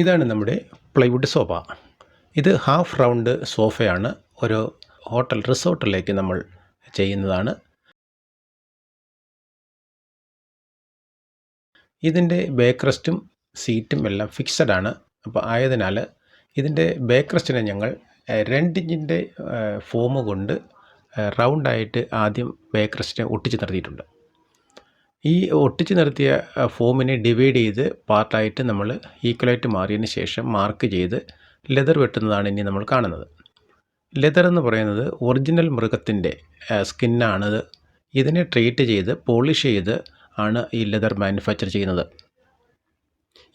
ഇതാണ് നമ്മുടെ plywood sofa. ഇത് ഹാഫ് റൗണ്ട് സോഫയാണ്. ഒരു ഹോട്ടൽ റിസോർട്ടിലേക്ക് നമ്മൾ ചെയ്യുന്നതാണ്. ഇതിന്റെ ബാക്ക് റെസ്റ്റും സീറ്റും എല്ലാം ഫിക്സഡ് ആണ്. അപ്പോൾ ആയതിനാൽ ഇതിന്റെ ബാക്ക് റെസ്റ്റിനെ ഞങ്ങൾ രണ്ടിഞ്ചിന്റെ ഫോം കൊണ്ട് റൗണ്ടായിട്ട് ആദ്യം ബാക്ക് റെസ്റ്റിനെ ഒട്ടിച്ച് നിർത്തിയിട്ടുണ്ട്. ഈ ഒട്ടിച്ച് നിർത്തിയ ഫോമിനെ ഡിവൈഡ് ചെയ്ത് പാർട്ടായിട്ട് നമ്മൾ ഈക്വലായിട്ട് മാറിയതിന് ശേഷം മാർക്ക് ചെയ്ത് ലെതർ വെട്ടുന്നതാണ് ഇനി നമ്മൾ കാണുന്നത്. ലെതർ എന്ന് പറയുന്നത് ഒറിജിനൽ മൃഗത്തിന്റെ സ്കിന്നാണത് ഇതിനെ ട്രീറ്റ് ചെയ്ത് പോളിഷ് ചെയ്ത് ആണ് ഈ ലെതർ മാനുഫാക്ചർ ചെയ്യുന്നത്.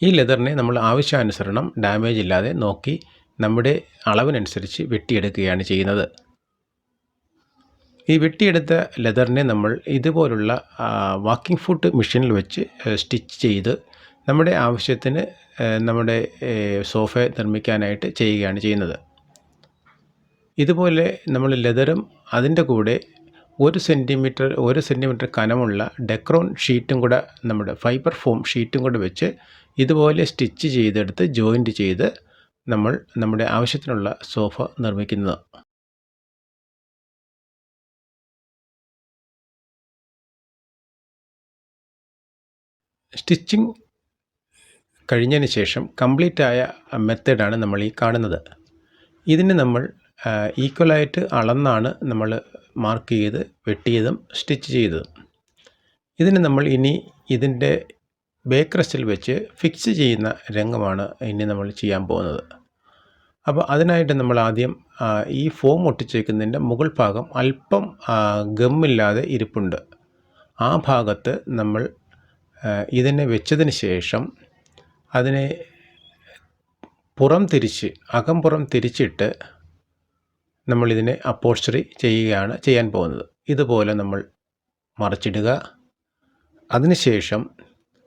ഈ ലെതറിനെ നമ്മൾ ആവശ്യാനുസരണം ഡാമേജ് ഇല്ലാതെ നോക്കി നമ്മുടെ അളവിനനുസരിച്ച് വെട്ടിയെടുക്കുകയാണ് ചെയ്യുന്നത്. ഈ വെട്ടിയെടുത്ത ലെതറിനെ നമ്മൾ ഇതുപോലുള്ള വാക്കിംഗ് ഫുട്ട് മെഷീനിൽ വെച്ച് സ്റ്റിച്ച് ചെയ്ത് നമ്മുടെ ആവശ്യത്തിന് നമ്മുടെ സോഫ നിർമ്മിക്കാനായിട്ട് ചെയ്യുകയാണ് ചെയ്യുന്നത്. ഇതുപോലെ നമ്മൾ ലെതറും അതിന്റെ കൂടെ ഒരു സെന്റിമീറ്റർ ഒരു സെന്റിമീറ്റർ കനമുള്ള ഡെക്രോൺ ഷീറ്റും കൂടെ നമ്മുടെ ഫൈബർ ഫോം ഷീറ്റും കൂടെ വെച്ച് ഇതുപോലെ സ്റ്റിച്ച് ചെയ്തെടുത്ത് ജോയിന്റ് ചെയ്ത് നമ്മൾ നമ്മുടെ ആവശ്യത്തിനുള്ള സോഫ നിർമ്മിക്കുന്നത്. സ്റ്റിച്ചിങ് കഴിഞ്ഞതിന് ശേഷം കംപ്ലീറ്റ് ആയ മെത്തേഡാണ് നമ്മൾ ഈ കാണുന്നത്. ഇതിന് നമ്മൾ ഈക്വലായിട്ട് അളന്നാണ് നമ്മൾ മാർക്ക് ചെയ്ത് വെട്ടിയതും സ്റ്റിച്ച് ചെയ്തതും. ഇതിന് നമ്മൾ ഇനി ഇതിന്റെ ബേക്ക് റെസ്റ്റിൽ വെച്ച് ഫിക്സ് ചെയ്യുന്ന രംഗമാണ് ഇനി നമ്മൾ ചെയ്യാൻ പോകുന്നത്. അപ്പോൾ അതിനായിട്ട് നമ്മൾ ആദ്യം ഈ ഫോം ഒട്ടിച്ചേക്കുന്നതിന്റെ മുകൾ ഭാഗം അല്പം ഗമ്മില്ലാതെ ഇരിപ്പുണ്ട്. ആ ഭാഗത്ത് നമ്മൾ ഇതിനെ വെച്ചതിന് ശേഷം അതിനെ പുറം തിരിച്ച് അകം പുറം തിരിച്ചിട്ട് നമ്മളിതിനെ അപ്പോസ്റ്ററി ചെയ്യുകയാണ് ചെയ്യാൻ പോകുന്നത്. ഇതുപോലെ നമ്മൾ മറിച്ചിടുക. അതിനുശേഷം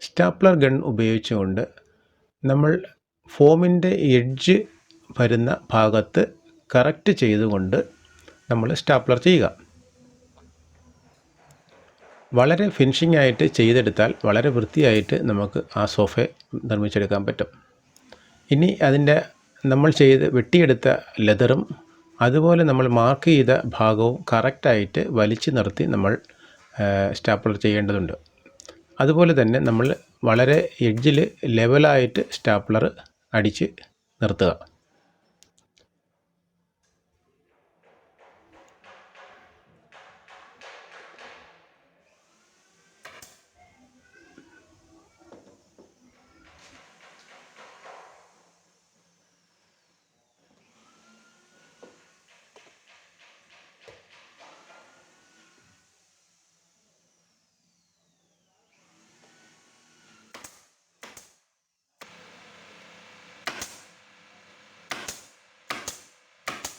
സ്റ്റാപ്ലർ ഗൺ ഉപയോഗിച്ചുകൊണ്ട് നമ്മൾ ഫോമിന്റെ എഡ്ജ് വരുന്ന ഭാഗത്ത് കറക്റ്റ് ചെയ്തുകൊണ്ട് നമ്മൾ സ്റ്റാപ്ലർ ചെയ്യുക. വളരെ ഫിനിഷിംഗ് ആയിട്ട് ചെയ്തെടുത്താൽ വളരെ വൃത്തിയായിട്ട് നമുക്ക് ആ സോഫ നിർമ്മിച്ചെടുക്കാൻ പറ്റും. ഇനി അതിന്റെ നമ്മൾ ചെയ്ത് വെട്ടിയെടുത്ത ലെതറും അതുപോലെ നമ്മൾ മാർക്ക് ചെയ്ത ഭാഗവും കറക്റ്റായിട്ട് വലിച്ചു നിർത്തി നമ്മൾ സ്റ്റാപ്ലർ ചെയ്യേണ്ടതുണ്ട്. അതുപോലെ തന്നെ നമ്മൾ വളരെ എഡ്ജിൽ ലെവലായിട്ട് സ്റ്റാപ്ലർ അടിച്ച് നിർത്തുക.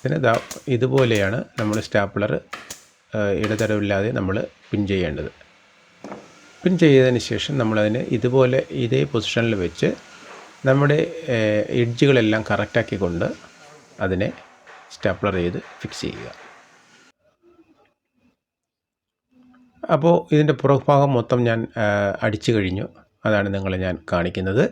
പിന്നെ ദാ ഇതുപോലെയാണ് നമ്മൾ സ്റ്റാപ്ലർ ഇടതടവില്ലാതെ നമ്മൾ പിൻ ചെയ്യേണ്ടത്. പിൻ ചെയ്തതിന് ശേഷം നമ്മളതിനെ ഇതുപോലെ ഇതേ പൊസിഷനിൽ വെച്ച് നമ്മുടെ എഡ്ജുകളെല്ലാം കറക്റ്റാക്കിക്കൊണ്ട് അതിനെ സ്റ്റാപ്ലർ ചെയ്ത് ഫിക്സ് ചെയ്യുക. അപ്പോൾ ഇതിന്റെ പുറഭാഗം മൊത്തം ഞാൻ അടിച്ചു കഴിഞ്ഞു. അതാണ് നിങ്ങളെ ഞാൻ കാണിക്കുന്നത്.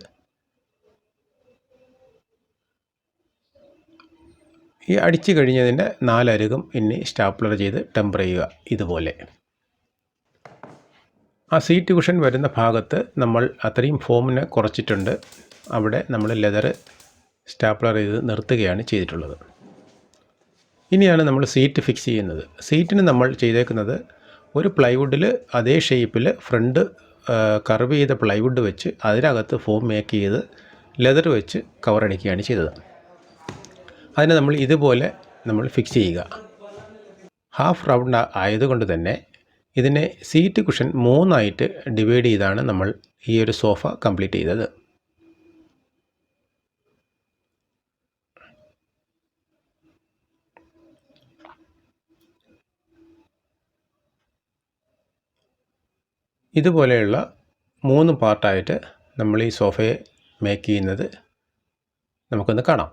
ഈ അടിച്ചു കഴിഞ്ഞതിന്റെ നാലരുകും ഇനി സ്റ്റാപ്ലർ ചെയ്ത് ടെമ്പർ ചെയ്യുക ഇതുപോലെ. ആ സീറ്റ് കുഷൻ വരുന്ന ഭാഗത്ത് നമ്മൾ അത്രയും ഫോമിനെ കുറച്ചിട്ടുണ്ട്. അവിടെ നമ്മൾ ലെതർ സ്റ്റാപ്ലർ ചെയ്ത് നിർത്തുകയാണ് ചെയ്തിട്ടുള്ളത്. ഇനിയാണ് നമ്മൾ സീറ്റ് ഫിക്സ് ചെയ്യുന്നത്. സീറ്റിന് നമ്മൾ ചെയ്തേക്കുന്നത് ഒരു പ്ലൈവുഡിൽ അതേ ഷേപ്പിൽ ഫ്രണ്ട് കർവ് ചെയ്ത പ്ലൈവുഡ് വെച്ച് അതിനകത്ത് ഫോം മേക്ക് ചെയ്ത് ലെതർ വെച്ച് കവറടിക്കുകയാണ് ചെയ്തത്. അതിനെ നമ്മൾ ഇതുപോലെ നമ്മൾ ഫിക്സ് ചെയ്യുക. ഹാഫ് റൗണ്ട് ആയതുകൊണ്ട് തന്നെ ഇതിനെ സീറ്റ് കുഷൻ മൂന്നായിട്ട് ഡിവൈഡ് ചെയ്താണ് നമ്മൾ ഈ ഒരു സോഫ കംപ്ലീറ്റ് ചെയ്തത്. ഇതുപോലെയുള്ള മൂന്ന് പാർട്ടായിട്ട് നമ്മൾ ഈ സോഫയെ മേക്ക് ചെയ്യുന്നത് നമുക്കൊന്ന് കാണാം.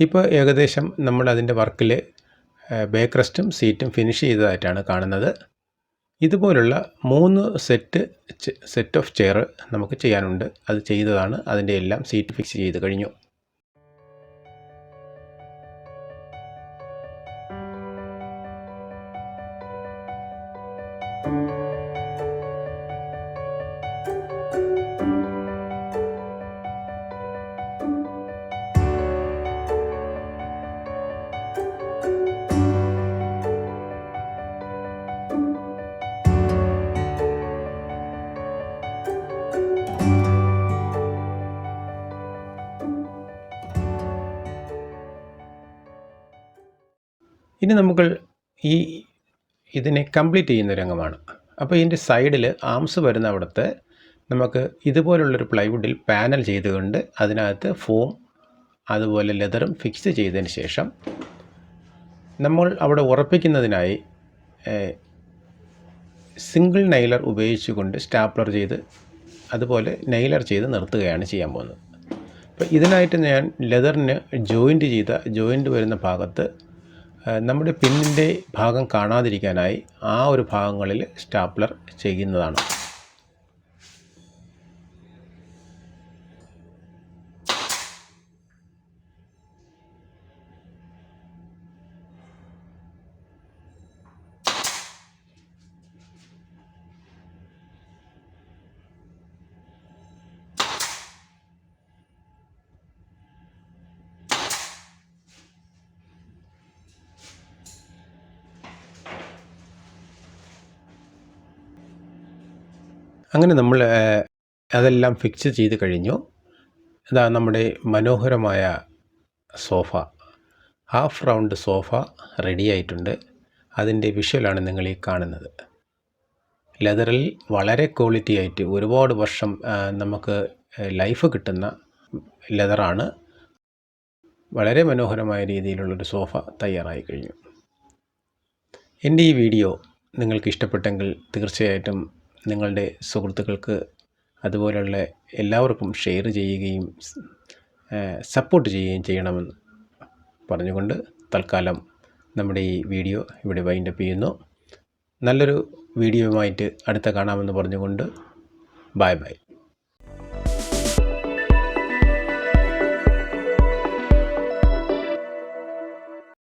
ഇപ്പോൾ ഏകദേശം നമ്മൾ അതിന്റെ വർക്കിൽ ബേക്ക് റെസ്റ്റും സീറ്റും ഫിനിഷ് ചെയ്തതായിട്ടാണ് കാണുന്നത്. ഇതുപോലുള്ള മൂന്ന് സെറ്റ് സെറ്റ് ഓഫ് ചെയർ നമുക്ക് ചെയ്യാനുണ്ട്. അത് ചെയ്തതാണ്. അതിന്റെ എല്ലാം സീറ്റ് ഫിക്സ് ചെയ്ത് കഴിഞ്ഞു. ഇനി നമുക്ക് ഈ ഇതിനെ കംപ്ലീറ്റ് ചെയ്യുന്ന രംഗമാണ്. അപ്പോൾ ഇതിന്റെ സൈഡിൽ ആംസ് വരുന്ന അവിടുത്തെ നമുക്ക് ഇതുപോലുള്ളൊരു പ്ലൈവുഡിൽ പാനൽ ചെയ്തുകൊണ്ട് അതിനകത്ത് ഫോം അതുപോലെ ലെതറും ഫിക്സ് ചെയ്തതിന് ശേഷം നമ്മൾ അവിടെ ഉറപ്പിക്കുന്നതിനായി സിംഗിൾ നൈലർ ഉപയോഗിച്ചുകൊണ്ട് സ്റ്റാപ്ലർ ചെയ്ത് അതുപോലെ നൈലർ ചെയ്ത് നിർത്തുകയാണ് ചെയ്യാൻ പോകുന്നത്. അപ്പോൾ ഇതിനായിട്ട് ഞാൻ ലെതറിന് ജോയിന്റ് ചെയ്ത ജോയിന്റ് വരുന്ന ഭാഗത്ത് നമ്മുടെ പിന്നിന്റെ ഭാഗം കാണാതിരിക്കാനായി ആ ഒരു ഭാഗങ്ങളിൽ സ്റ്റാപ്ലർ ചെയ്യുന്നതാണ്. അങ്ങനെ നമ്മൾ അതെല്ലാം ഫിക്സ് ചെയ്ത് കഴിഞ്ഞു. ഇതാ നമ്മുടെ മനോഹരമായ sofa. Half round sofa ready ആയിട്ടുണ്ട്. അതിന്റെ വിഷ്വലാണ് നിങ്ങൾ ഈ കാണുന്നത്. ലെതറിൽ വളരെ ക്വാളിറ്റി ആയിട്ട് ഒരുപാട് വർഷം നമുക്ക് ലൈഫ് കിട്ടുന്ന ലെതറാണ് വളരെ മനോഹരമായ രീതിയിലുള്ളൊരു സോഫ തയ്യാറായി കഴിഞ്ഞു. എന്റെ ഈ വീഡിയോ നിങ്ങൾക്ക് ഇഷ്ടപ്പെട്ടെങ്കിൽ തീർച്ചയായിട്ടും നിങ്ങളുടെ സുഹൃത്തുക്കൾക്ക് അതുപോലെയുള്ള എല്ലാവർക്കും ഷെയർ ചെയ്യുകയും സപ്പോർട്ട് ചെയ്യുകയും ചെയ്യണമെന്ന് പറഞ്ഞുകൊണ്ട് തൽക്കാലം നമ്മുടെ ഈ വീഡിയോ ഇവിടെ വൈൻഡപ്പ് ചെയ്യുന്നു. നല്ലൊരു വീഡിയോയുമായിട്ട് അടുത്ത കാണാമെന്ന് പറഞ്ഞുകൊണ്ട് ബായ് ബായ്